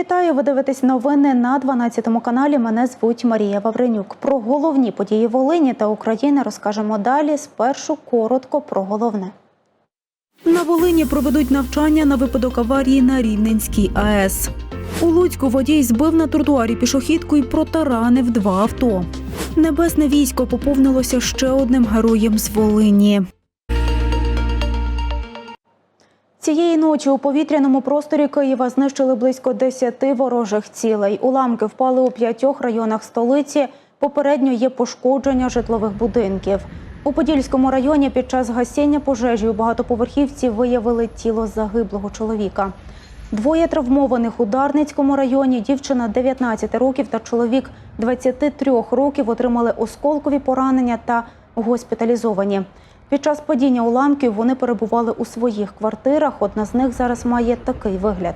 Вітаю! Ви дивитесь новини на 12 каналі. Мене звуть Марія Вавренюк. Про головні події Волині та України розкажемо далі. Спершу коротко про головне. На Волині проведуть навчання на випадок аварії на Рівненській АЕС. У Луцьку водій збив на тротуарі пішохідку і протаранив два авто. Небесне військо поповнилося ще одним героєм з Волині. Цієї ночі у повітряному просторі Києва знищили близько 10 ворожих цілей. Уламки впали у п'ятьох районах столиці. Попередньо є пошкодження житлових будинків. У Подільському районі під час гасіння пожежі у багатоповерхівці виявили тіло загиблого чоловіка. Двоє травмованих у Дарницькому районі. Дівчина 19 років та чоловік 23 років отримали осколкові поранення та госпіталізовані. Під час падіння уламків вони перебували у своїх квартирах. Одна з них зараз має такий вигляд.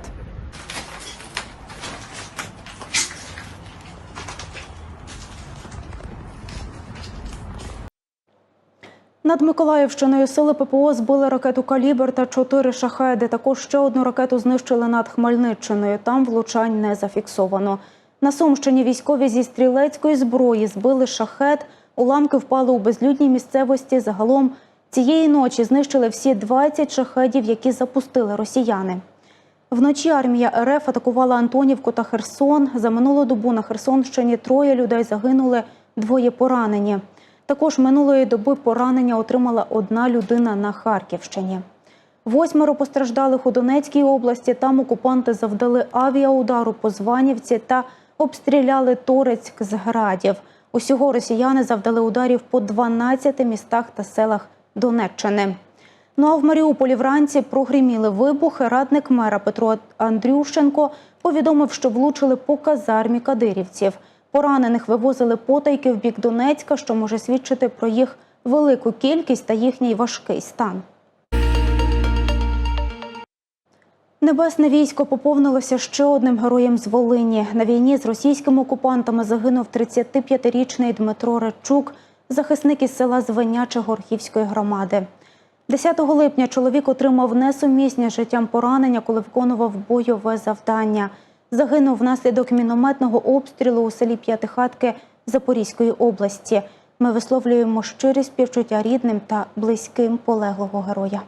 Над Миколаївщиною сили ППО збили ракету «Калібр» та чотири шахеди. Також ще одну ракету знищили над Хмельниччиною. Там влучань не зафіксовано. На Сумщині військові зі стрілецької зброї збили шахет. Уламки впали у безлюдній місцевості. Загалом цієї ночі знищили всі 20 шахедів, які запустили росіяни. Вночі армія РФ атакувала Антонівку та Херсон. За минулу добу на Херсонщині троє людей загинули, двоє поранені. Також минулої доби поранення отримала одна людина на Харківщині. Восьмеро постраждалих у Донецькій області. Там окупанти завдали авіаудару по Званівці та обстріляли Торецьк з градів. Усього росіяни завдали ударів по 12 містах та селах Донеччини. Ну а в Маріуполі вранці прогриміли вибухи. Радник мера Петро Андрющенко повідомив, що влучили по казармі кадирівців. Поранених вивозили потайки в бік Донецька, що може свідчити про їх велику кількість та їхній важкий стан. Небесне військо поповнилося ще одним героєм з Волині. На війні з російськими окупантами загинув 35-річний Дмитро Речук, захисник із села Звеняче Горхівської громади. 10 липня чоловік отримав несумісні життям поранення, коли виконував бойове завдання. Загинув внаслідок мінометного обстрілу у селі П'ятихатки Запорізької області. Ми висловлюємо щирі співчуття рідним та близьким полеглого героя.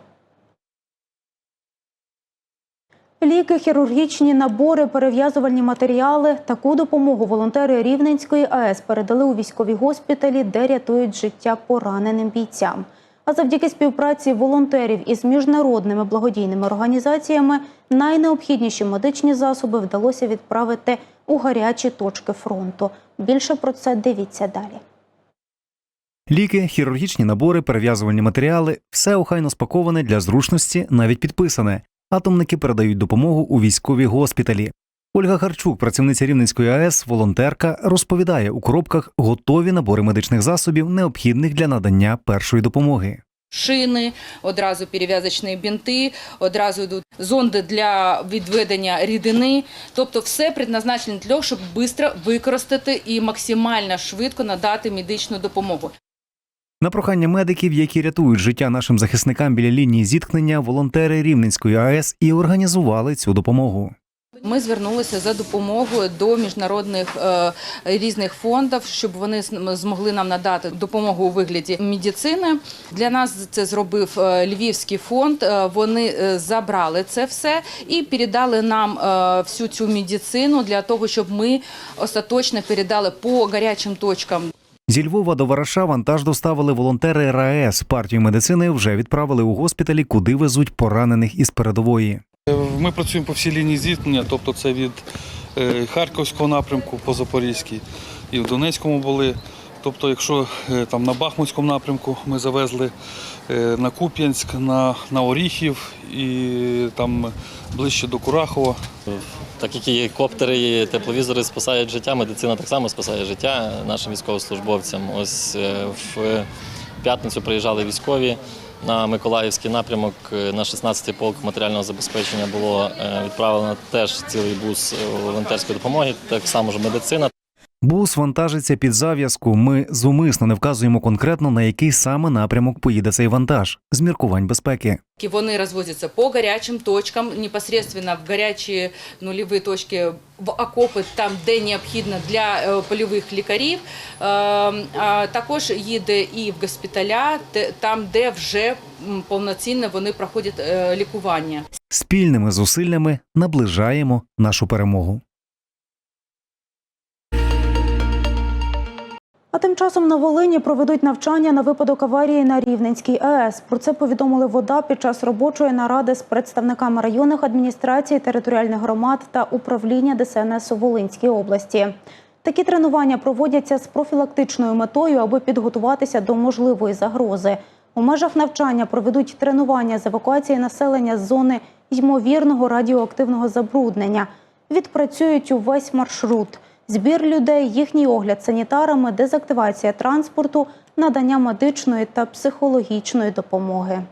Ліки, хірургічні набори, перев'язувальні матеріали. Таку допомогу волонтери Рівненської АЕС передали у військові госпіталі, де рятують життя пораненим бійцям. А завдяки співпраці волонтерів із міжнародними благодійними організаціями найнеобхідніші медичні засоби вдалося відправити у гарячі точки фронту. Більше про це дивіться далі. Ліки, хірургічні набори, перев'язувальні матеріали все охайно спаковане для зручності, навіть підписане. Атомники передають допомогу у військові госпіталі. Ольга Харчук, працівниця Рівненської АЕС, волонтерка, розповідає, у коробках готові набори медичних засобів, необхідних для надання першої допомоги. Шини, одразу перев'язочні бінти, одразу йдуть зонди для відведення рідини. Тобто все предназначено для того, щоб швидко використати і максимально швидко надати медичну допомогу. На прохання медиків, які рятують життя нашим захисникам біля лінії зіткнення, волонтери Рівненської АЕС і організували цю допомогу. Ми звернулися за допомогою до міжнародних е, різних фондів, щоб вони змогли нам надати допомогу у вигляді медицини. Для нас це зробив е, Львівський фонд. Е, Вони е, забрали це все і передали нам всю цю медицину для того, щоб ми остаточно передали по гарячим точкам Зі Львова до Вараша вантаж доставили волонтери РаЕС. Партію медицини вже відправили у госпіталі, куди везуть поранених із передової. Ми працюємо по всій лінії зіткнення, тобто це від е, Харківського напрямку по Запорізькій і в Донецькому були. Тобто, якщо е, там на Бахмутському напрямку ми завезли е, на Куп'янськ, на, на Оріхів і там ближче до Курахова. Так як і коптери, і тепловізори спасають життя, медицина так само спасає життя нашим військовослужбовцям. Ось е, в п'ятницю приїжджали військові на Миколаївський напрямок. На 16-й полк матеріального забезпечення було відправлено теж цілий бус волонтерської допомоги, так само ж медицина. Бус вантажиться під зав'язку. Ми зумисно не вказуємо конкретно на який саме напрямок поїде цей вантаж з міркувань безпеки. Вони розвозяться по гарячим точкам, непосредственно в гарячі нульові точки, в окопи, там, де необхідно для е, польових лікарів. Е, а Також їде і в госпіталя, там, де вже повноцінно вони проходять е, лікування. Спільними зусиллями наближаємо нашу перемогу. А тим часом на Волині проведуть навчання на випадок аварії на Рівненській АЕС. Про це повідомили вода під час робочої наради з представниками районних адміністрацій, територіальних громад та управління ДСНС у Волинській області. Такі тренування проводяться з профілактичною метою, аби підготуватися до можливої загрози. У межах навчання проведуть тренування з евакуації населення з зони ймовірного радіоактивного забруднення. Відпрацюють увесь маршрут. Збір людей, їхній огляд санітарами, дезактивація транспорту, надання медичної та психологічної допомоги.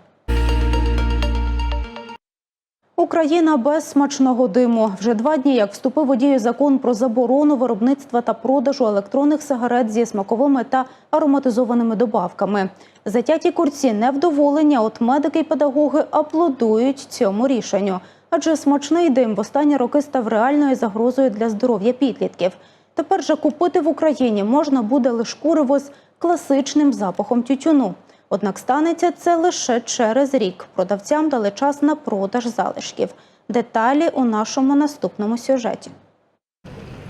Україна без смачного диму. Вже два дні, як вступив у дію закон про заборону виробництва та продажу електронних сигарет зі смаковими та ароматизованими добавками. Затяті курці невдоволення, от медики й педагоги аплодують цьому рішенню. Адже смачний дим в останні роки став реальною загрозою для здоров'я підлітків. Тепер же купити в Україні можна буде лише куриво з класичним запахом тютюну. Однак станеться це лише через рік. Продавцям дали час на продаж залишків. Деталі у нашому наступному сюжеті.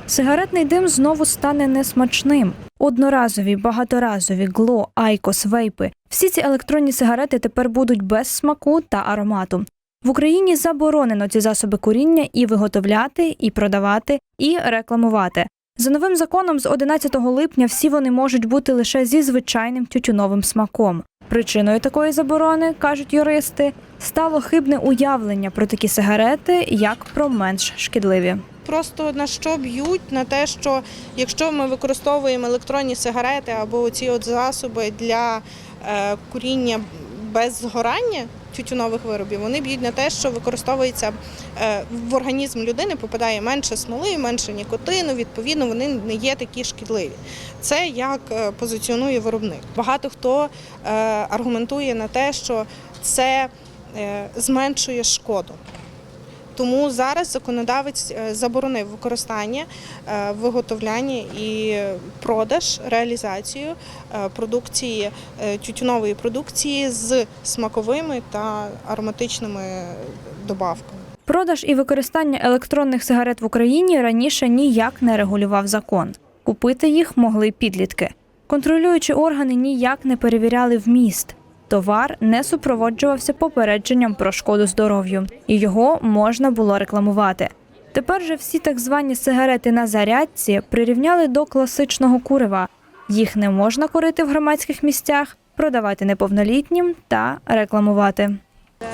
Сигаретний дим знову стане несмачним. Одноразові, багаторазові, гло, айкос, вейпи. Всі ці електронні сигарети тепер будуть без смаку та аромату. В Україні заборонено ці засоби куріння і виготовляти, і продавати, і рекламувати. За новим законом з 11 липня всі вони можуть бути лише зі звичайним тютюновим смаком. Причиною такої заборони, кажуть юристи, стало хибне уявлення про такі сигарети як про менш шкідливі. Просто на що б'ють? На те, що якщо ми використовуємо електронні сигарети або ці от засоби для е, куріння без згорання тютюнових виробів, вони б'ють на те, що використовується е, в організм людини, попадає менше смоли, менше нікотину. Відповідно, вони не є такі шкідливі. Це як е, позиціонує виробник. Багато хто е, аргументує на те, що це зменшує шкоду. Тому зараз законодавець е, заборонив використання, е, виготовляння і продаж, реалізацію е, продукції тютюнової продукції з смаковими та ароматичними добавками. Продаж і використання електронних сигарет в Україні раніше ніяк не регулював закон. Купити їх могли підлітки. Контролюючі органи ніяк не перевіряли вміст. Товар не супроводжувався попередженням про шкоду здоров'ю, і його можна було рекламувати. Тепер же всі так звані сигарети на зарядці прирівняли до класичного курива. Їх не можна курити в громадських місцях, продавати неповнолітнім та рекламувати.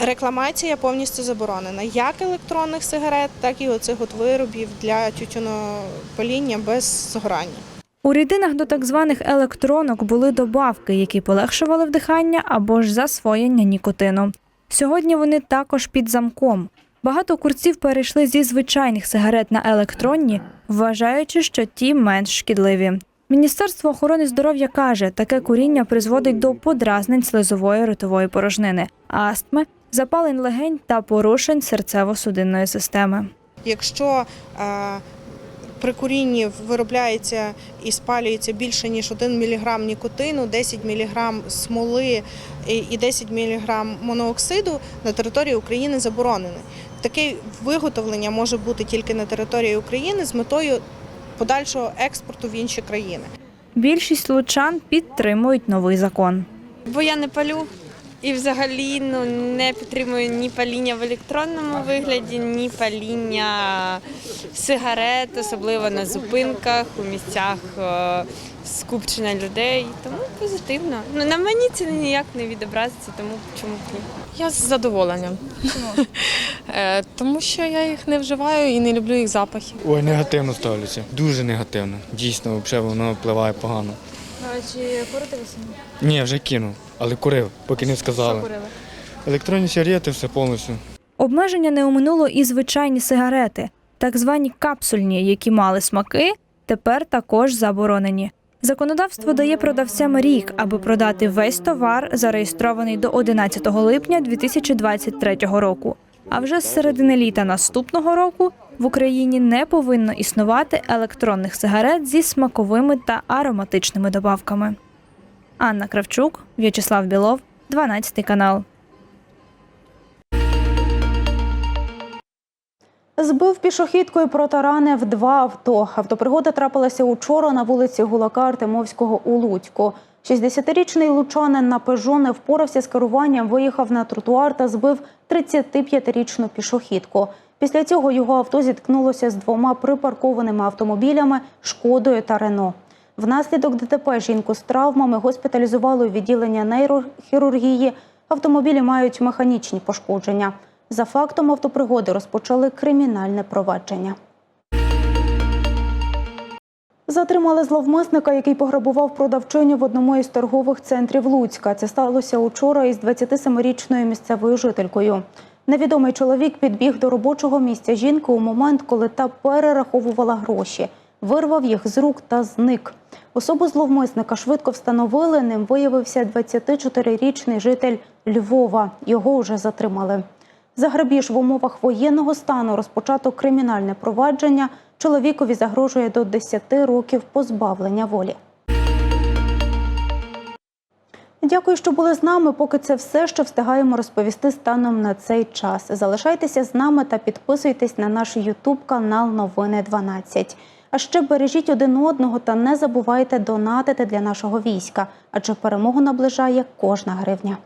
Рекламація повністю заборонена як електронних сигарет, так і оцих от виробів для тютюнопаління без згорання. У рідинах до так званих електронок були добавки, які полегшували вдихання або ж засвоєння нікотину. Сьогодні вони також під замком. Багато курців перейшли зі звичайних сигарет на електронні, вважаючи, що ті менш шкідливі. Міністерство охорони здоров'я каже, таке куріння призводить до подразнень слизової ротової порожнини, астми, запалень легень та порушень серцево-судинної системи. Якщо е, при курінні виробляється і спалюється більше ніж 1 мг нікотину, 10 мг смоли і- і 10 мг монооксиду на території України заборонене. Таке виготовлення може бути тільки на території України з метою подальшого експорту в інші країни. Більшість лучан підтримують новий закон. Бо я не палю і взагалі ну, не підтримую ні паління в електронному вигляді, ні паління сигарет, особливо на зупинках, у місцях е, скупчення людей. Тому позитивно. Ну, на мені це ніяк не відобразиться, тому чому б ні. Я з задоволенням. Е, Тому що я їх не вживаю і не люблю їх запахи. Ой, негативно ставлюся. Дуже негативно. Дійсно, взагалі воно впливає погано. А Чи курите ви самі? Ні, вже кинув, але курив, поки не сказали. Електронні сигарети все повністю. Обмеження не оминуло і звичайні сигарети, так звані капсульні, які мали смаки, тепер також заборонені. Законодавство дає продавцям рік, аби продати весь товар, зареєстрований до 11 липня 2023 року. А вже з середини літа наступного року в Україні не повинно існувати електронних сигарет зі смаковими та ароматичними добавками. Анна Кравчук, В'ячеслав Білов, 12 канал. Збив пішохідкою протаранив два авто. Автопригода трапилася учора на вулиці Гулака Артемовського у Луцьку. 60-річний лучанин на «Пежо» не впорався з керуванням, виїхав на тротуар та збив 35-річну пішохідку. Після цього його авто зіткнулося з двома припаркованими автомобілями «Шкодою» та «Рено». Внаслідок ДТП жінку з травмами госпіталізували у відділення нейрохірургії. Автомобілі мають механічні пошкодження. За фактом автопригоди розпочали кримінальне провадження. Затримали зловмисника, який пограбував продавчиню в одному із торгових центрів Луцька. Це сталося учора із 27-річною місцевою жителькою. Невідомий чоловік підбіг до робочого місця жінки у момент, коли та перераховувала гроші, вирвав їх з рук та зник. Особу зловмисника швидко встановили. Ним виявився 24-річний житель Львова. Його вже затримали. За грабіж в умовах воєнного стану розпочато кримінальне провадження. Чоловікові загрожує до 10 років позбавлення волі. Дякую, що були з нами. Поки це все, що встигаємо розповісти станом на цей час. Залишайтеся з нами та підписуйтесь на наш Ютуб канал Новини 12. А ще бережіть один одного та не забувайте донатити для нашого війська, адже перемогу наближає кожна гривня.